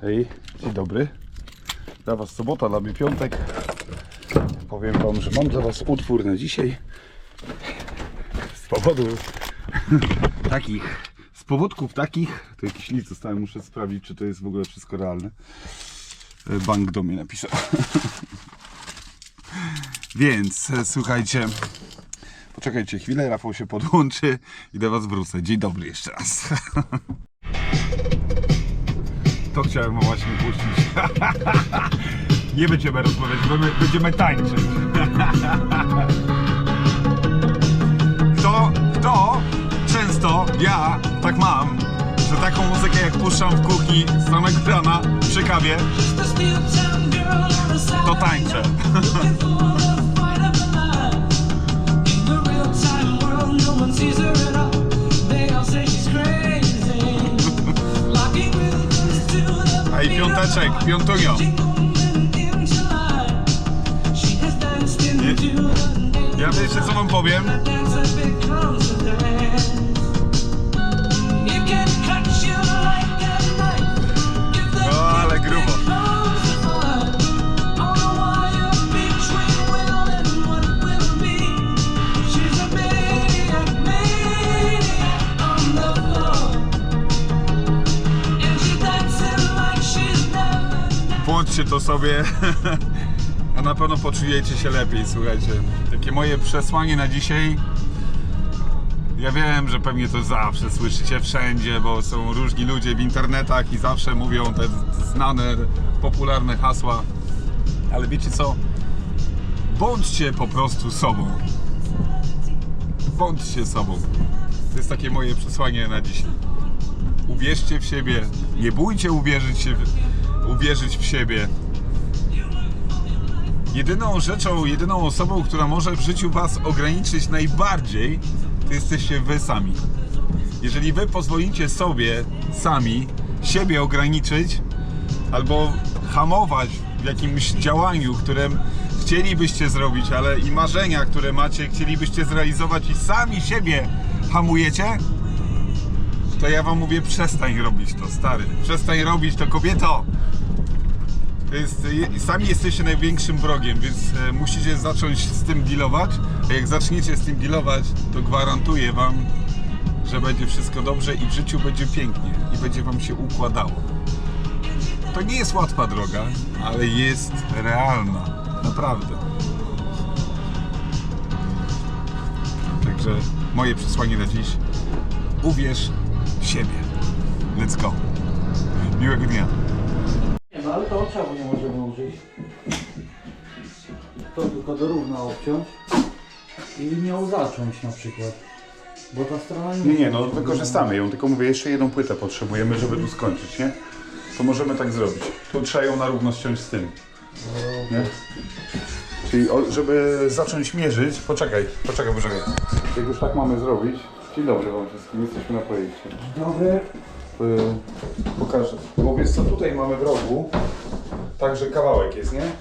Hej, dzień dobry. Dla Was sobota, dla mnie piątek. Powiem Wam, że mam dla Was utwór na dzisiaj. Z powodu takich, z powodków takich, to jakiś list zostałem, muszę sprawdzić, czy to jest w ogóle wszystko realne. E, Bank do mnie napisał. Więc e, słuchajcie, poczekajcie chwilę, Rafał się podłączy i do Was wrócę. Dzień dobry jeszcze raz. Chciałem właśnie puścić. Nie będziemy rozmawiać, będziemy, będziemy tańczyć. Kto, kto często, ja tak mam, że taką muzykę jak puszczam w kuchni z samego rana przy kawie, To tańczę. Piąteczek, piątunio. Ja wiecie co wam powiem? Włączcie to sobie, a na pewno poczujecie się lepiej, słuchajcie. Takie moje przesłanie na dzisiaj. Ja wiem, że pewnie to zawsze słyszycie wszędzie, bo są różni ludzie w internetach i zawsze mówią te znane, popularne hasła. Ale wiecie co? Bądźcie po prostu sobą. Bądźcie sobą. To jest takie moje przesłanie na dzisiaj. Uwierzcie w siebie. Nie bójcie uwierzyć, się, uwierzyć w siebie. Jedyną rzeczą, jedyną osobą, która może w życiu Was ograniczyć najbardziej, to jesteście Wy sami. Jeżeli Wy pozwolicie sobie sami siebie ograniczyć albo hamować w jakimś działaniu, które chcielibyście zrobić, ale i marzenia, które macie, chcielibyście zrealizować i sami siebie hamujecie, to ja wam mówię, przestań robić to, stary. Przestań robić to, kobieto. To jest, je- sami jesteście największym wrogiem, więc e, musicie zacząć z tym dealować. A jak zaczniecie z tym dealować, to gwarantuję wam, że będzie wszystko dobrze i w życiu będzie pięknie i będzie wam się układało. To nie jest łatwa droga, ale jest realna. Naprawdę. Także moje przesłanie na dziś. Uwierz w siebie. Let's go. Miłego dnia. No ale to czemu nie możemy użyć? To tylko do równa obciąć i linią zacząć na przykład. Bo ta strona nie Nie, nie, no wykorzystamy ją, tylko mówię, jeszcze jedną płytę potrzebujemy, żeby tu skończyć, nie? To możemy tak zrobić. Tu trzeba ją na równo ściąć z tym, nie? Czyli o, żeby zacząć mierzyć, poczekaj, poczekaj, poczekaj. Jak już tak mamy zrobić, dzień dobry wam wszystkim, jesteśmy na projekcie. Dobry. Y, pokażę. Bo wiesz co, tutaj mamy w rogu, także kawałek jest, nie?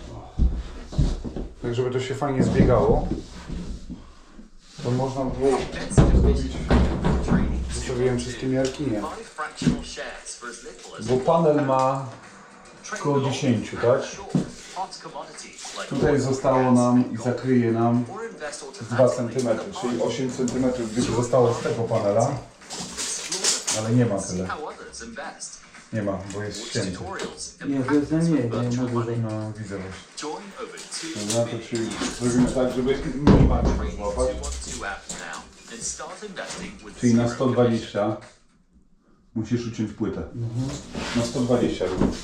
Tak, żeby to się fajnie zbiegało, to można było zrobić, zostawiłem wszystkie miarki, nie? Bo panel ma około 10, tak? Tutaj zostało nam i zakryje nam 2 cm, czyli 8 cm gdyby zostało z tego panela, ale nie ma tyle. Nie ma, bo jest ścięty. Nie, to jest najmniej, nie na dłużej. No, widzę właśnie. Dobra, to czyli zrobimy tak, żeby minimalnie złapać. Czyli na 120 musisz uciąć płytę. Na 120 rób.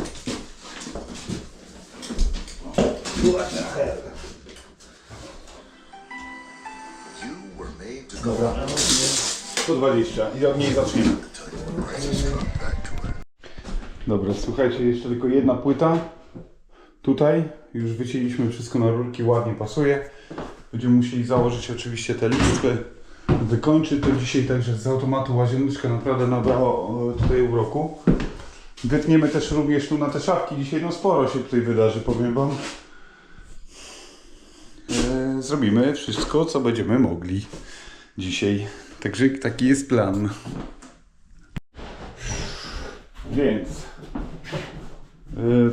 Dobra. 120 i od niej zaczniemy. Dobra, słuchajcie, jeszcze tylko jedna płyta. Tutaj już wycięliśmy wszystko na rurki, ładnie pasuje. Będziemy musieli założyć oczywiście te listwy, wykończyć to dzisiaj także z automatu łazieneczka naprawdę nabrało e, tutaj uroku. Wytniemy też również tu na te szafki. Dzisiaj no sporo się tutaj wydarzy, powiem Wam. E, zrobimy wszystko, co będziemy mogli dzisiaj. Także taki jest plan. Więc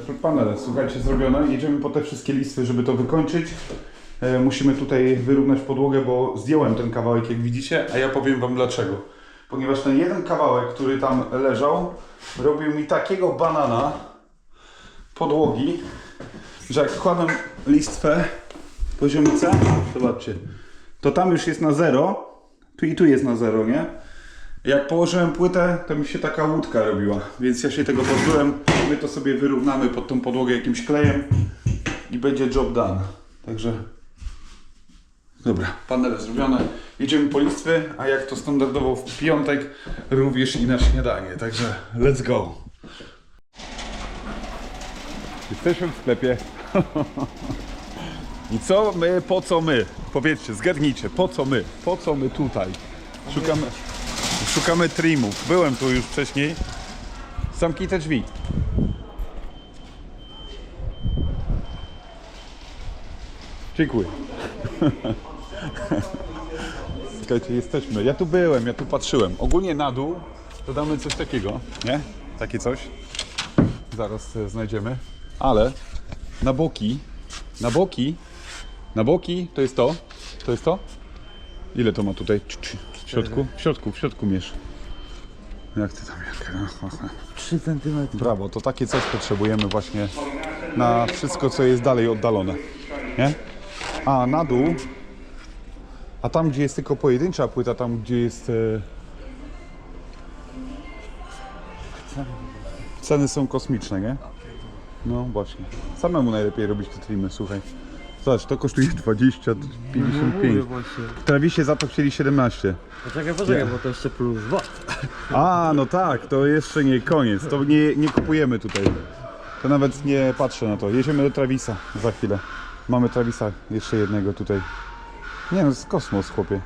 Yy, panele, słuchajcie, zrobione. Jedziemy po te wszystkie listy, żeby to wykończyć. Yy, musimy tutaj wyrównać podłogę, bo zdjąłem ten kawałek, jak widzicie, a ja powiem Wam dlaczego. Ponieważ ten jeden kawałek, który tam leżał, robił mi takiego banana podłogi, że jak wkładam listwę, poziomicę, zobaczcie, to tam już jest na zero, tu i tu jest na zero, nie? Jak położyłem płytę, to mi się taka łódka robiła, więc ja się tego pozbyłem. My to sobie wyrównamy pod tą podłogę jakimś klejem i będzie job done. Także dobra, panele zrobione. Jedziemy po listwy, a jak to standardowo w piątek, również i na śniadanie. Także let's go. Jesteśmy w sklepie. I co my, po co my? Powiedzcie, zgadnijcie, po co my? Po co my tutaj? Szukamy, szukamy trimów. Byłem tu już wcześniej. Zamknij te drzwi. Dziękuję. Słuchajcie, jesteśmy. Ja tu byłem, ja tu patrzyłem. Ogólnie na dół dodamy coś takiego, nie? Takie coś. Zaraz e, znajdziemy. Ale na boki, na boki, na boki to jest to. To jest to? Ile to ma tutaj? Środku? W środku, w środku mierz. Jak ty tam jak? 3 cm. Brawo, to takie coś potrzebujemy właśnie na wszystko, co jest dalej oddalone. Nie? A na dół, a tam, gdzie jest tylko pojedyncza płyta, tam, gdzie jest. E... Ceny są kosmiczne, nie? No właśnie. Samemu najlepiej robić te trimy, słuchaj. Zobacz, to kosztuje 20, 55. właśnie. W Travisie za to chcieli 17. Poczekaj, poczekaj, bo to jeszcze plus 2. A, no tak, to jeszcze nie koniec. To nie, nie kupujemy tutaj. To nawet nie patrzę na to. Jedziemy do Travisa za chwilę. Mamy Travisa jeszcze jednego tutaj. Nie no, jest kosmos, chłopie.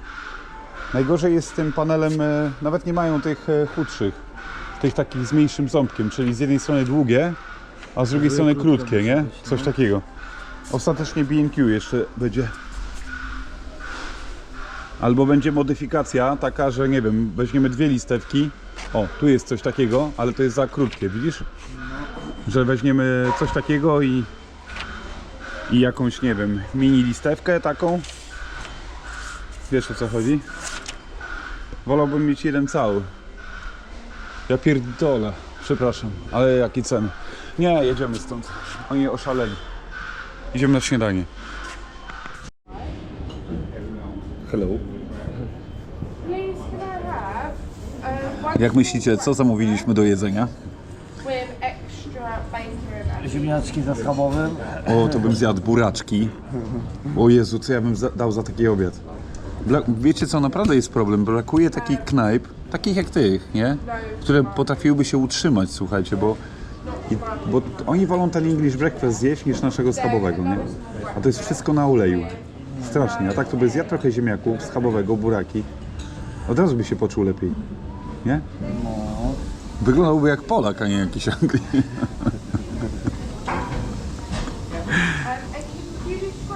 Najgorzej jest z tym panelem, e, nawet nie mają tych e, chudszych. Tych takich z mniejszym ząbkiem, czyli z jednej strony długie, a z drugiej strony krótkie nie? Coś no. takiego. Ostatecznie B&Q jeszcze będzie Albo będzie modyfikacja taka, że nie wiem, weźmiemy dwie listewki. O, tu jest coś takiego, ale to jest za krótkie, widzisz? Że weźmiemy coś takiego i, i jakąś, nie wiem, mini listewkę taką. Wiesz o co chodzi? Wolałbym mieć jeden cały. Ja pierdolę, przepraszam, ale jakie ceny? Nie, jedziemy stąd. Oni oszaleli. Idziemy na śniadanie. Hello. One Jak myślicie, co zamówiliśmy do jedzenia? Ziemniaczki ze schabowym. O, to bym zjadł buraczki. O Jezu, co ja bym za, dał za taki obiad. Bla, wiecie co, naprawdę jest problem. Brakuje takich knajp, takich jak tych, nie? Które potrafiłyby się utrzymać, słuchajcie, bo, i, bo oni wolą ten English breakfast zjeść niż naszego schabowego, nie? A to jest wszystko na oleju. Strasznie. A tak to by zjadł trochę ziemniaków, schabowego, buraki. Od razu by się poczuł lepiej. Nie? Wyglądałby jak Polak, a nie jakiś Anglik.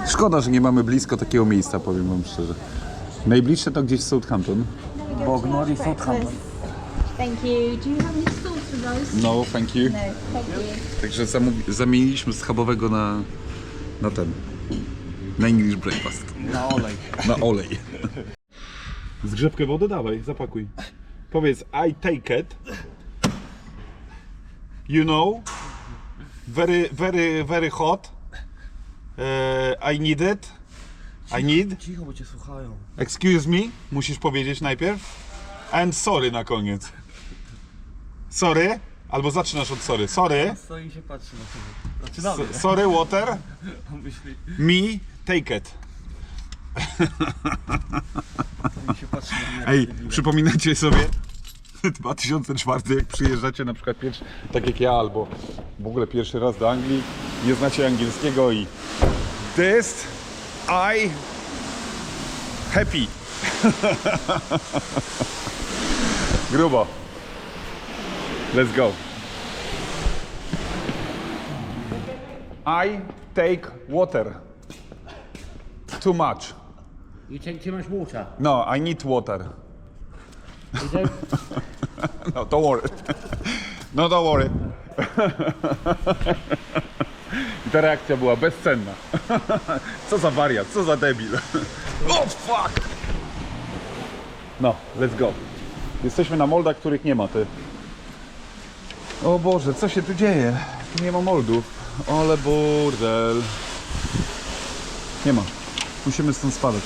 Szkoda, że nie mamy blisko takiego miejsca, powiem wam szczerze. Najbliższe to gdzieś Southampton. Bognor i Southampton. Thank you. Do you have any sauce for those? No, thank you. No, thank you. Także zamówi- zamieniliśmy schabowego na, na ten, na English breakfast, Na olej. na olej. Zgrzewkę wody dawaj, zapakuj. Powiedz I take it. You know, very, very, very hot. Uh, I need it. I need. Cicho, bo cię słuchają. Excuse me, musisz powiedzieć najpierw. And sorry na koniec. Sorry, albo zaczynasz od sorry. Sorry, Stoi i się patrzy na siebie. so, Zaczynamy. sorry water, On myśli, me, take it. i się patrzy na mnie. Ej, przypominacie sobie 2004, jak przyjeżdżacie na przykład pierwszy, tak jak ja, albo w ogóle pierwszy raz do Anglii, nie znacie angielskiego i this I happy. Grubo. Let's go. I take water. Too much. You take too much water. No, I need water. You don't... No, don't worry. no, don't worry. I ta reakcja była bezcenna. Co za wariat, co za debil. Oh fuck! No, let's go. Jesteśmy na moldach, których nie ma, ty. O Boże, co się tu dzieje? Tu nie ma moldów. Ale burdel. Nie ma. Musimy stąd spadać.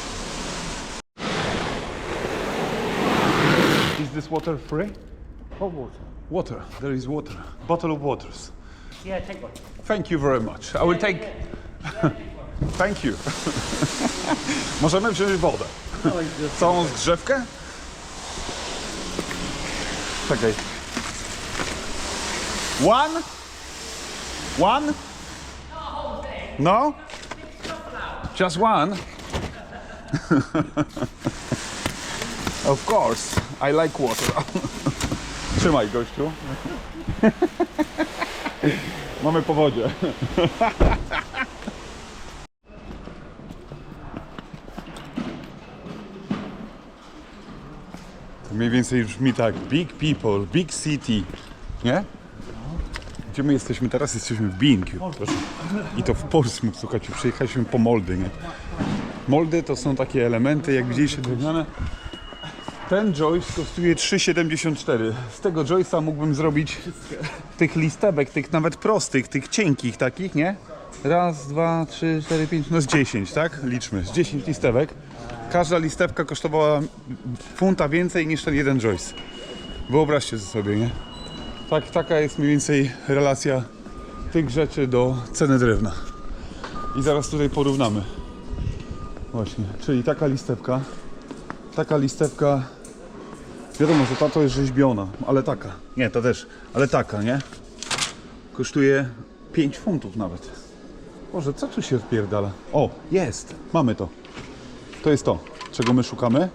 Is this water free? Oh, water. Water. There is water. Bottle of waters. Yeah, take one. Thank you very much. I will take... Thank you. Możemy wziąć wodę. Całą zgrzewkę? Czekaj. One? One? No? Just one? of course. I like water. Trzymaj, gościu. Mamy powodzie. To mniej więcej brzmi tak. Big people, big city. Nie? Gdzie my jesteśmy teraz? Jesteśmy w Binkju. I to w Portsmouth, słuchajcie, przyjechaliśmy po moldy, nie? Moldy to są takie elementy, jak widzieliście, drewniane. Ten joyce kosztuje 3,74. Z tego joyce'a mógłbym zrobić tych listewek, tych nawet prostych, tych cienkich takich, nie? Raz, dwa, trzy, cztery, pięć, no z 10, tak? Liczmy, z 10 listewek. Każda listewka kosztowała funta więcej niż ten jeden joyce. Wyobraźcie sobie, nie? Tak, taka jest mniej więcej relacja tych rzeczy do ceny drewna. I zaraz tutaj porównamy. Właśnie, czyli taka listewka, taka listewka, wiadomo, że ta to jest rzeźbiona, ale taka, nie, to też, ale taka, nie? Kosztuje 5 funtów nawet. Boże, co tu się odpierdala? O, jest, mamy to. To jest to, czego my szukamy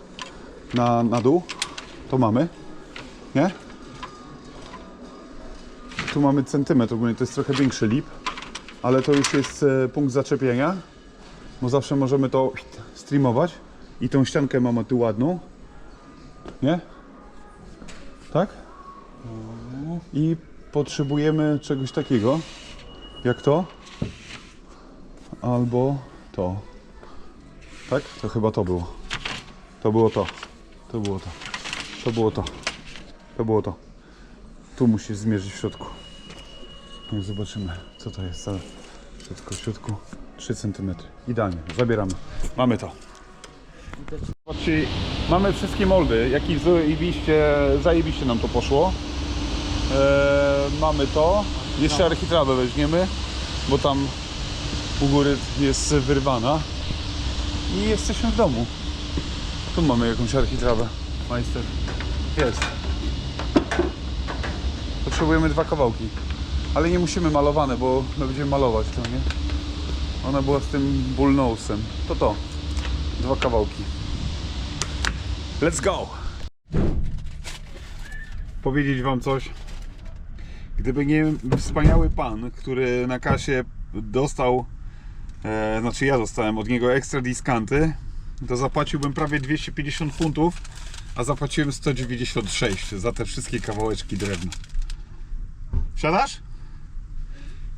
na, na dół. To mamy, nie? Tu mamy centymetr, ogólnie to jest trochę większy lip, ale to już jest e, punkt zaczepienia, bo zawsze możemy to streamować i tą ściankę mamy tu ładną, nie? Tak? I potrzebujemy czegoś takiego, jak to, albo to. Tak? To chyba to było. To było to. To było to. To było to. To było to. Tu musisz zmierzyć w środku. No i zobaczymy, co to jest. Wszystko w środku. 3 cm. Idealnie. Zabieramy. Mamy to. Zobaczcie, mamy wszystkie moldy. Jaki zajebiście, zajebiście nam to poszło. Eee, mamy to. Jeszcze architrawę weźmiemy, bo tam u góry jest wyrwana. I jesteśmy w domu. Tu mamy jakąś architrawę. Majster. Jest. Potrzebujemy dwa kawałki. Ale nie musimy malowane, bo my będziemy malować to, nie? Ona była z tym bullnosem. To to. Dwa kawałki. Let's go! Powiedzieć wam coś. Gdyby nie wspaniały pan, który na kasie dostał, e, znaczy ja dostałem od niego ekstra diskanty, to zapłaciłbym prawie 250 funtów, a zapłaciłem 196 za te wszystkie kawałeczki drewna. Wsiadasz?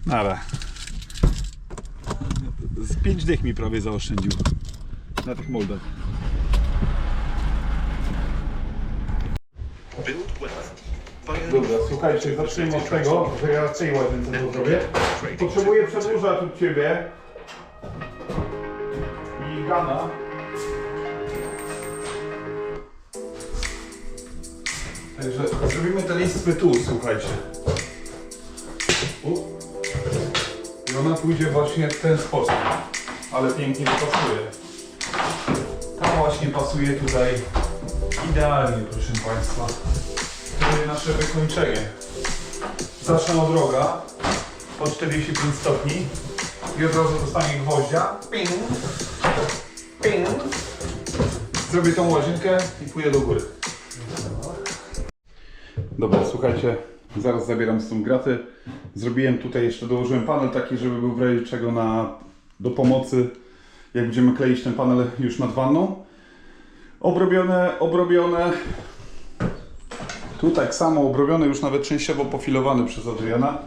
Nara. Z 5 dych mi prawie zaoszczędził na tych moldach. Dobra, słuchajcie, zacznijmy od tego, że ja tej łazience to zrobię. Potrzebuję przedłużać od Ciebie i Gana. Także zrobimy te listwy tu, słuchajcie. I ona pójdzie właśnie w ten sposób. Ale pięknie to pasuje. Ta właśnie pasuje tutaj idealnie, proszę Państwa. To będzie nasze wykończenie. Zacznę od roga po 45 stopni i od razu dostanie gwoździa. Ping. Ping. Zrobię tą łazienkę i pójdę do góry. Dobra, słuchajcie, zaraz zabieram z tą graty. Zrobiłem tutaj jeszcze, dołożyłem panel taki, żeby był w razie czego na, do pomocy, jak będziemy kleić ten panel już nad wanną. Obrobione, obrobione. Tu tak samo obrobiony, już nawet częściowo pofilowany przez Adriana.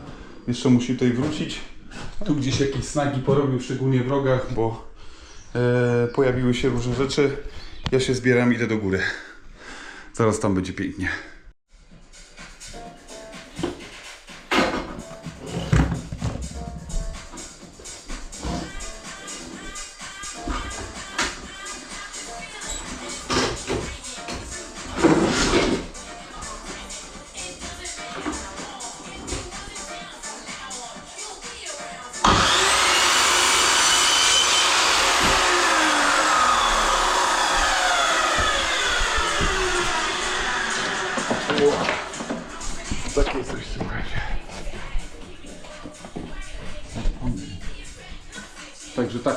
Jeszcze musi tutaj wrócić. Tu gdzieś jakieś snagi porobił, szczególnie w rogach, bo e, pojawiły się różne rzeczy. Ja się zbieram, idę do góry. Zaraz tam będzie pięknie.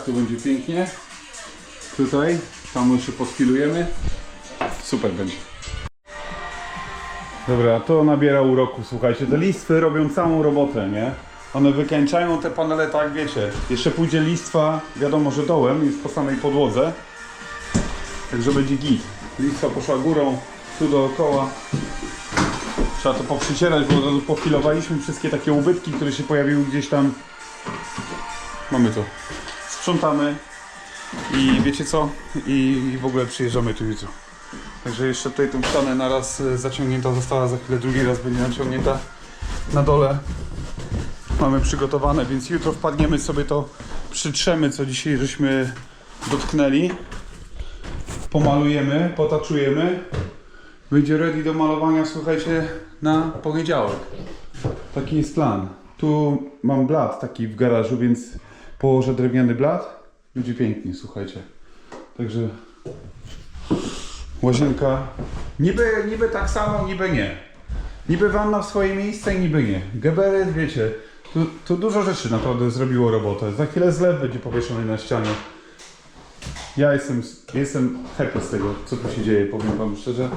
To będzie pięknie. Tutaj, tam jeszcze podpilujemy. Super będzie. Dobra, to nabiera uroku, słuchajcie. Te listwy robią całą robotę, nie? One wykańczają te panele tak, wiecie. Jeszcze pójdzie listwa, wiadomo, że dołem, już po samej podłodze. Także będzie git. Listwa poszła górą, tu dookoła. Trzeba to poprzycierać, bo od razu pofilowaliśmy wszystkie takie ubytki, które się pojawiły gdzieś tam. Mamy to. Sprzątamy i wiecie co? I, i w ogóle przyjeżdżamy tu jutro. Także jeszcze tutaj tą ścianę na raz e, zaciągnięta została, za chwilę drugi raz będzie naciągnięta na dole. Mamy przygotowane, więc jutro wpadniemy sobie to, przytrzemy co dzisiaj żeśmy dotknęli. Pomalujemy, potaczujemy. Będzie ready do malowania, słuchajcie, na poniedziałek. Taki jest plan. Tu mam blat taki w garażu, więc położę drewniany blat. Będzie pięknie, słuchajcie. Także łazienka. Niby, niby tak samo, niby nie. Niby wanna w swoje miejsce, niby nie. Gebery, wiecie, tu, tu dużo rzeczy naprawdę zrobiło robotę. Za chwilę zlew będzie powieszony na ścianie. Ja jestem, jestem happy z tego, co tu się dzieje, powiem wam szczerze.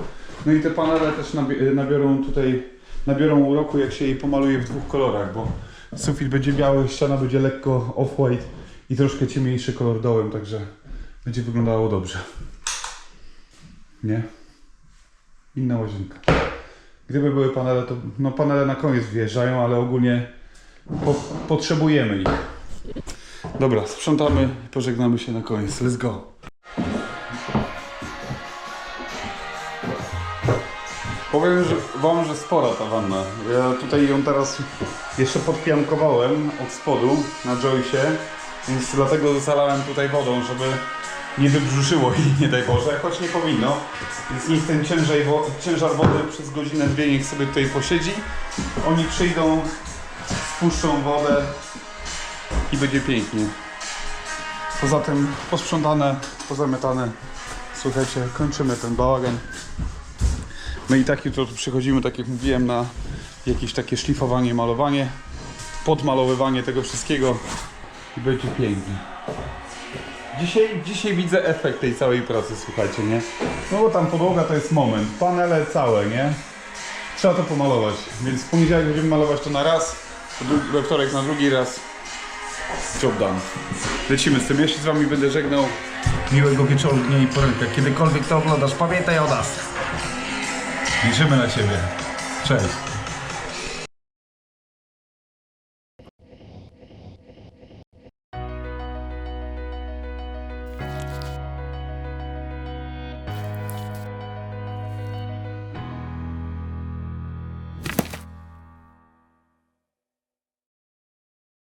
No i te panele też nabi- nabiorą tutaj, nabiorą uroku, jak się je pomaluje w dwóch kolorach, bo sufit będzie biały, ściana będzie lekko off-white i troszkę ciemniejszy kolor dołem, także będzie wyglądało dobrze. Nie? Inna łazienka. Gdyby były panele, to no panele na koniec wjeżdżają, ale ogólnie po, potrzebujemy ich. Dobra, sprzątamy i pożegnamy się na koniec. Let's go. Powiem że wam, że spora ta wanna. Ja tutaj ją teraz jeszcze podpiankowałem od spodu na Joycie, więc dlatego zalałem tutaj wodą, żeby nie wybrzuszyło jej, nie daj Boże, choć nie powinno. Więc niech ten ciężar, ciężar wody przez godzinę, dwie niech sobie tutaj posiedzi. Oni przyjdą, spuszczą wodę i będzie pięknie. Poza tym posprzątane, pozamiatane. Słuchajcie, kończymy ten bałagan. My i tak jutro przychodzimy, tak jak mówiłem, na jakieś takie szlifowanie, malowanie, podmalowywanie tego wszystkiego i będzie pięknie. Dzisiaj, dzisiaj widzę efekt tej całej pracy, słuchajcie, nie? No bo tam podłoga to jest moment, panele całe, nie? Trzeba to pomalować, więc w poniedziałek będziemy malować to na raz, we wtorek na drugi raz. Job done. Lecimy z tym, ja się z wami będę żegnał. Miłego wieczoru, dnia i poranka. Kiedykolwiek to oglądasz, pamiętaj o nas. Liczymy na Ciebie. Cześć.